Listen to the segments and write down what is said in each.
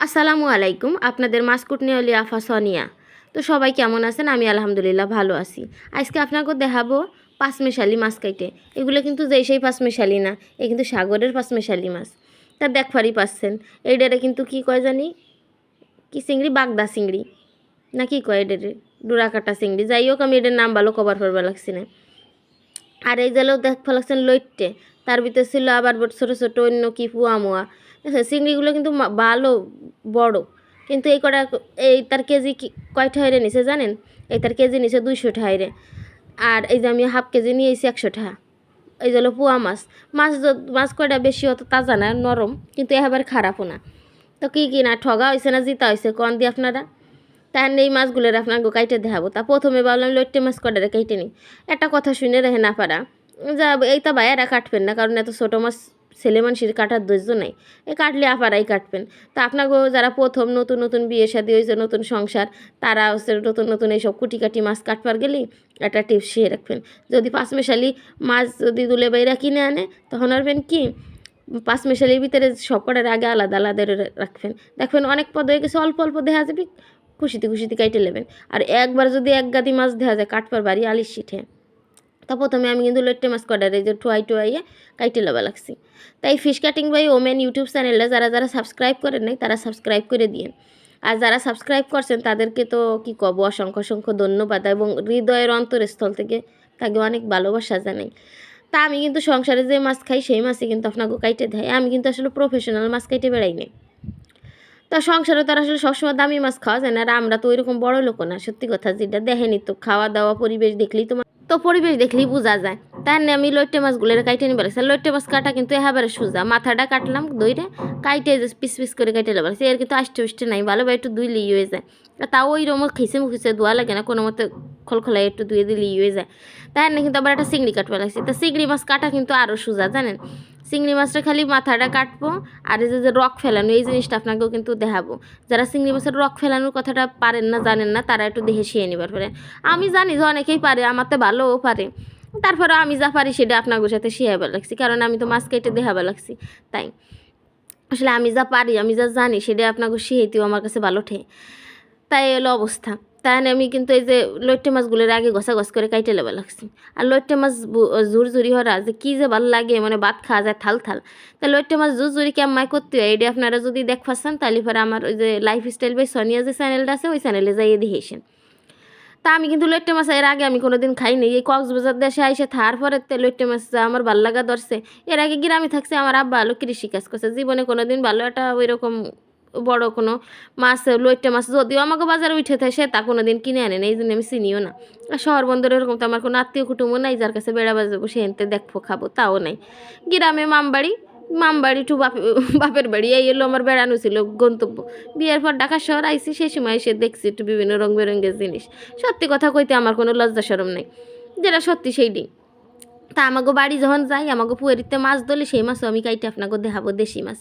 আসসালামু আলাইকুম, আপনাদের মাসকুট নিয়লি আফা সোনিয়া। তো সবাই কেমন আছেন? আমি আলহামদুলিল্লাহ ভালো আছি। আজকে আপনাকে দেখাবো পাঁচমেশালি মাছ কাইটে এগুলো কিন্তু যেই সেই পাঁচমেশালি না, এ কিন্তু সাগরের পাঁচমেশালি মাছ। তা দেখবারই পাচ্ছেন। এইটারে কিন্তু কি কয় জানি? কি চিংড়ি? বাগদা চিংড়ি। না কি কয় এটারে ডোরাকাটা চিংড়ি। যাই হোক, আমি এটার নাম ভালো কভার করবার লাগছি না। আর এই জালেও দেখতে লাগছেন লইট্টে, তার ভিতরে ছিল আবার ছোটো ছোটো অন্য কি পুয়া মুয়া। চিংড়িগুলো কিন্তু ভালো, বড়। কিন্তু এই কটা এই তার কেজি কি কয়টা হাইরে নিছে জানেন? এই তার কেজি নিছে দুইশো হাইরে। আর এই যে আমি হাফ কেজি নিয়েছি একশো টাকা এই যে হলো পোয়া মাছ। মাছ মাছ কয়টা বেশি অত তাজা না, নরম, কিন্তু এবার খারাপও না। তো কী কি না, ঠগা হয়েছে না, জিতা হয়েছে কন দিয়ে আপনারা? তার এই মাছগুলোর আপনাকে কাইটে দেখাবো। তা প্রথমে ভাবলাম লইট্টে মাছ কটারে কাইটে নিই একটা কথা শুনে রেখে না পারা যা এই তো ভাইয়ারা কাটবেন না, কারণ এত ছোটো মাছ ছেলে মানুষের কাটার ধৈর্য নাই। এ কাটলে আপারাই কাটবেন। তা আপনাকেও যারা প্রথম নতুন নতুন বিয়ে শাদি হয়েছে নতুন সংসার, তারা হচ্ছে নতুন নতুন এইসব কুটি কাটি মাছ কাটবার গেলেই একটা টিপস শিয়ে রাখবেন। যদি পাঁচমেশালি মাছ যদি দুলে বাইরা কিনে আনে, তখন আরবেন কি পাঁচ মেশালির ভিতরে সব কটার আগে আলাদা আলাদা রাখবেন। দেখবেন অনেক পদ হয়ে গেছে, অল্প অল্প দেখা যাবে, খুশিতে খুশিতে কাইটে নেবেন। আর একবার যদি এক গাদি মাছ দেখা যায়, কাটবার বাড়ি আলিশ শিঠে তা প্রথমে আমি কিন্তু লট্টে মাছ কটার যে টুয়াই টুয়াইয়ে কাইটে লেবা লাগছি। তাই fish cutting by women YouTube চ্যানেলটা যারা যারা সাবস্ক্রাইব করেন নাই, তারা সাবস্ক্রাইব করে দিন আর যারা সাবস্ক্রাইব করছেন, তাদেরকে তো কি কব, অসংখ্য অসংখ্য ধন্যবাদ। এবং হৃদয়ের অন্তরস্থল থেকে তাকে অনেক ভালোবাসা জানাই। তা আমি কিন্তু সংসারে যে মাছ খাই, সেই মাছই কিন্তু আপনাকে কাইটে দেয়। আমি কিন্তু আসলে প্রফেশনাল মাছ কাইটে বেড়াই নাই। তা সংসারে তো আর আসলে সবসময় দামি মাছ খাওয়া যায় না। আর আমরা তো ওইরকম বড় লোক না, সত্যি কথা, যেটা দেখেনি তো খাওয়া দাওয়া পরিবেশ দেখলেই তো মা- তো পরিবেশ দেখলেই বোঝা যায়। তাই আমি লইটে মাছগুলো কাইটে নিবার লাগছে। লইটে মাছ কাটা কিন্তু এবারে সোজা। মাথাটা কাটলাম দইরে কাইটে পিস পিস করে কাইটে লেবার লাগছে। এর কিন্তু আষ্টে উষ্টে নাই, ভালোভাবে একটু দুই লিয়ে হয়ে যায়। তাও ওই রকম খিসে মুখিসে ধোয়া লাগে না, কোনো মতে খোলখোলাই একটু ধুয়ে দিলে ইয়ে হয়ে যায়। তাই না? কিন্তু আবার একটা চিংড়ি কাটবা লাগছে। তা চিংড়ি মাছ কাটা কিন্তু আরও সোজা, জানেন? চিংড়ি মাছটা খালি মাথাটা কাটবো আর এই যে রক ফেলানো, এই জিনিসটা আপনাকেও কিন্তু দেখাবো। যারা চিংড়ি মাছের রক ফেলানোর কথাটা পারেন না, জানেন না, তারা একটু দেখে শিয়ে নিবার পারে। আমি জানি যে অনেকেই পারে, আমার তো ভালোও পারে। তারপরে আমি যা পারি সেটা আপনাদের সাথে শিয়াবার লাগছি, কারণ আমি তো মাছ কেটে দেখাবার লাগছি, তাই। আসলে আমি যা পারি, আমি যা জানি সেটা আপনাকে শিখাইতেও আমার কাছে ভালো ঠে। তাই এলো অবস্থা। তাই আমি কিন্তু এই যে লইট্টে মাছগুলোর আগে ঘষা ঘষ করে কাইটে লেবা লাগছি। আর লইট্টে মাছ জোর ঝুরি হরা যে কী যে ভালো লাগে মানে ভাত খাওয়া যায় থাল থাল। তা লইট্টে মাছ ঝুর ঝুরি কেমাই করতে হয়? এটা আপনারা যদি দেখ পাচ্ছেন তাহলে পরে আমার ওই যে লাইফ স্টাইল বাই সোনিয়া যে চ্যানেলটা আছে, ওই চ্যানেলে যাইয়ে দিয়েছেন তা আমি কিন্তু লইট্টে মাছ এর আগে আমি কোনোদিন খাইনি। এই কক্সবাজার দেশে আইসে থার পরে লইট্টে মাছ আমার ভালো লাগা ধরছে। এর আগে গ্রামে থাকছে আমার আব্বা ভালো কৃষি কাজ করছে। জীবনে কোনোদিন ভালো একটা ওই রকম বড় কোনো মাছ, লইট্টে মাছ যদিও আমাকে বাজারে উঠে থাকে, সে তা কোনো দিন কিনে আনে না এই জন্য আমি চিনিও না। আর শহর বন্দর এরকম তো আমার কোনো আত্মীয় কুটুম্ব নাই, যার কাছে বেড়া বাজাবো, সে এনতে দেখব, খাব, তাও নাই। গ্রামে মামবাড়ি মামবাড়ি টু বাপ, বাপের বাড়ি, এই এলো আমার বেড়ানো ছিল গন্তব্য। বিয়ের পর ঢাকা শহর আইসি সেই সময় এসে দেখছি একটু বিভিন্ন রং বেরঙের জিনিস। সত্যি কথা কইতে আমার কোনো লজ্জা সরম নেই, যেটা সত্যি সেইটাই তা আমাকে বাড়ি যখন যাই আমাকে পুয়ারিতে মাছ ধরলে সেই মাছও আমি কাইটে আপনাকে দেখাবো, দেশি মাছ।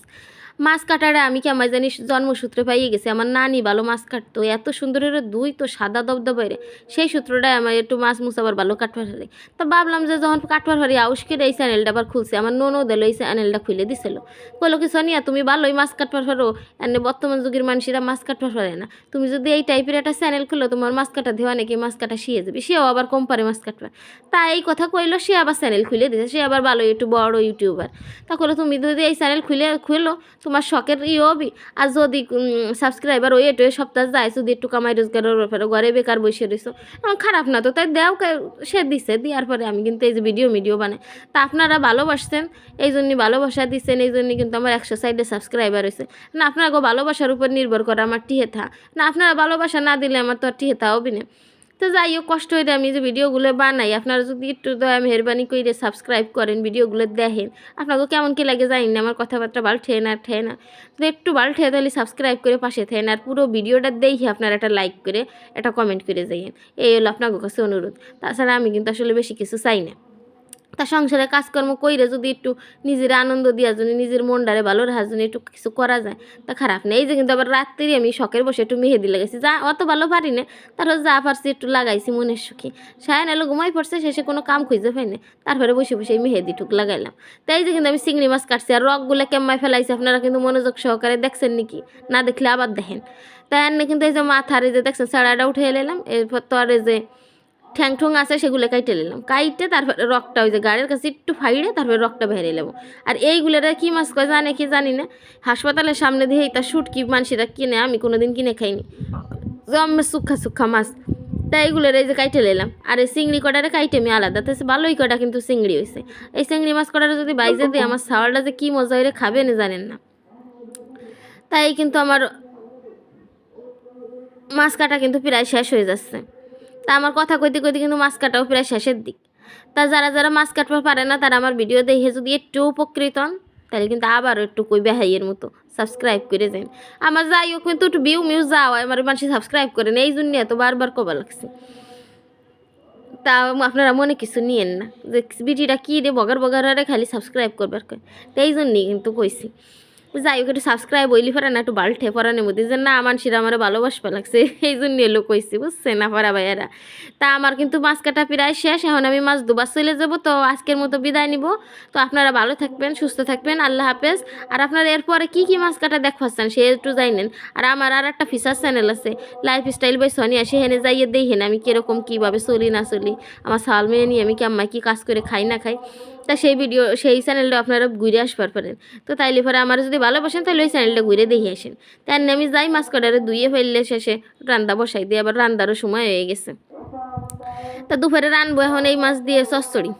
মাছ কাটারে আমি কি আমার জানি জন্মসূত্রে পাইয়ে গেছি। আমার নানি ভালো মাছ কাটতো। এত সুন্দর এর দুই তো সাদা দবদবের সেই সূত্রটাই আমার একটু মাছ মুসাবার ভালো কাটবার হারি তা ভাবলাম যে যখন কাটবার হারি আউসকের এই চ্যানেলটা আবার খুলছে। আমার ননও দিল এই চ্যানেলটা খুলে দিছিল। বলল কি, সোনিয়া, তুমি ভালোই মাছ কাটবার পারো। এনে বর্তমান যুগের মানুষেরা মাছ কাটবার পারে না। তুমি যদি এই টাইপের একটা চ্যানেল খুলো, তোমার মাছ কাটা দেওয়া নাকি মাছ কাটা শিয়ে যাবে। সেও আবার কম পারে মাছ কাটবার। তা এই কথা কইলো, সে আবার চ্যানেল খুলে দিছে। সে আবার ভালো একটু বড় ইউটিউবার তা করল তুমি যদি এই চ্যানেল খুলে, খুলো তোমার শখের ই হবি। আর যদি সাবস্ক্রাইবার ওই একটু সপ্তাহ যায়, যদি একটু কামাই রোজগারের ব্যাপারে, ঘরে বেকার বসে আমার খারাপ না তো। তাই দেও সে দিছে, দেওয়ার পরে আমি কিন্তু এই যে ভিডিও ভিডিও বানাই। তা আপনারা ভালোবাসছেন, এই জন্য ভালোবাসা দিচ্ছেন এই জন্য কিন্তু আমার একশো সাইডে সাবস্ক্রাইবার হয়েছে না, আপনারা ভালোবাসার উপর নির্ভর করে আমার টিহেথা না, আপনারা ভালোবাসা না দিলে আমার তো আর টিহেথা হবে না। তো যাই হোক কষ্ট হইলে আমি যে ভিডিওগুলো বানাই, আপনারা যদি একটু দয়া, মেহরবানি করে সাবস্ক্রাইব করেন, ভিডিওগুলো দেখেন, আপনাকে কেমন কি লাগে জানি না, আমার কথাবার্তা ভালো ঠেয়ে না ঠেয়ে না। যদি একটু ভালো ঠেয়ে তাহলে সাবস্ক্রাইব করে পাশে থাকেন আর পুরো ভিডিওটা দেখি আপনারা একটা লাইক করে, একটা কমেন্ট করে যাইয়েন। এই হলো আপনার কাছে অনুরোধ। তাছাড়া আমি কিন্তু আসলে বেশি কিছু চাই না। তা সংসারে কাজকর্ম কইরে যদি একটু নিজের আনন্দ দেওয়ার জন্য নিজের মনটারে ভালো রাখার জন্য একটু কিছু করা যায়, তা খারাপ নেই এই যে কিন্তু আবার রাত্রি আমি শখের বসে একটু মেহেদি লাগাইছি। যা অত ভালো পারি না, তারপর যা পারছি একটু লাগাইছি মনের সুখী। সায়ন এলো ঘুমাই পড়ছে, শেষে কোনো কাম খুঁজে পাইনি তারপরে বসে বসে মেহেদি টুক লাগাইলাম। তাই যে কিন্তু আমি চিংড়ি মাছ কাটছি আর রকগুলো কেম্মায় ফেলাইছি, আপনারা কিন্তু মনোযোগ সহকারে দেখছেন নাকি? না দেখলে আবার দেখেন। তাই আর না কিন্তু এই যে মাথার এই যে দেখছেন সাড়াটা উঠে এলাম এরপর তো আর এই যে ঠ্যাং ঠুং আছে, সেগুলো কাইটে নিলাম। কাইটে তারপরে রকটা ওই যে গাড়ির কাছে একটু ফাইড়ে তারপরে রকটা বেরিয়ে নেব আর এইগুলোরা কি মাছ কয় জানে কি জানি না। হাসপাতালের সামনে দিয়ে তার তা শুটকি মানসিরা কিনে, আমি কোনোদিন কিনে খাইনি। জমে সুখা সুখা মাছ। তাই এইগুলোর এই যে কাইটে নিলাম। আর এই চিংড়ি কটারে কাইটে আমি আলাদা। তো ভালোই কটা, কিন্তু চিংড়ি হয়েছে এই চিংড়ি মাছ কটারে যদি বাইজে দিই, আমার সাওয়ালটা যে কী মজা হইলে খাবে না জানেন না। তাই কিন্তু আমার মাছ কাটা কিন্তু প্রায় শেষ হয়ে যাচ্ছে। তা আমার কথা কইতে কইতে কিন্তু মাছ কাটাও প্রায় শেষের দিক। তা যারা যারা মাছ কাটতে পারে না, তারা আমার ভিডিও দেখে যদি একটু উপকৃত হন, তাহলে কিন্তু আবারও একটু কই বেহাইয়ের মতো সাবস্ক্রাইব করে যান আমার যাই হোক, কিন্তু একটু ভিউ মিউ যাও আমার মানুষ সাবস্ক্রাইব করে করেন এই জন্য এত বারবার কবা লাগছে। তা আপনারা মনে কিছু নিয়েন না, যে ভিডিওটা কী রে বগার বগার খালি সাবস্ক্রাইব করবার কয়। তো এই জন্যই কিন্তু কইছি। যাই হোক, একটু সাবস্ক্রাইব হইলি পারে না, একটু বাল্টে পরানোর মধ্যে যে না মানুষেরা আমার ভালোবাসবা লাগছে, এই জন্য এলো কইছি, বুঝছে না, পারা ভাইয়ারা। তা আমার কিন্তু মাছ কাটা প্রায় শেষ, এখন আমি মাছ দুবার চলে যাব, তো আজকের মতো বিদায় নিব। তো আপনারা ভালো থাকবেন, সুস্থ থাকবেন, আল্লাহ হাফেজ। আর আপনারা এরপরে কি কি মাছ কাটা দেখছেন সে একটু জানেন আর আমার আর একটা ফিচার চ্যানেল আছে লাইফ স্টাইল বাই সোনিয়া সেখানে যাইয়ে দেখেন আমি কীরকম, কীভাবে চলি না চলি। আমার সাল নিয়ে আমি কেমন কী কাজ করে খাই না খাই। তা সেই ভিডিও সেই চ্যানেলটা আপনারা ঘুরে আসবার পারেন। তো তাইলে পরে আমার যদি ভালোবাসেন তাহলে ওই চ্যানেলটা ঘুরে দেখে আসেন। তাই আমি যাই মাছ কটারে ধুয়ে ফেললে শেষে রান্না বসাই দিয়ে আবার রান্নারও সময় হয়ে গেছে। তা দুপুরে রানবো এখন এই মাছ দিয়ে চচ্চড়ি।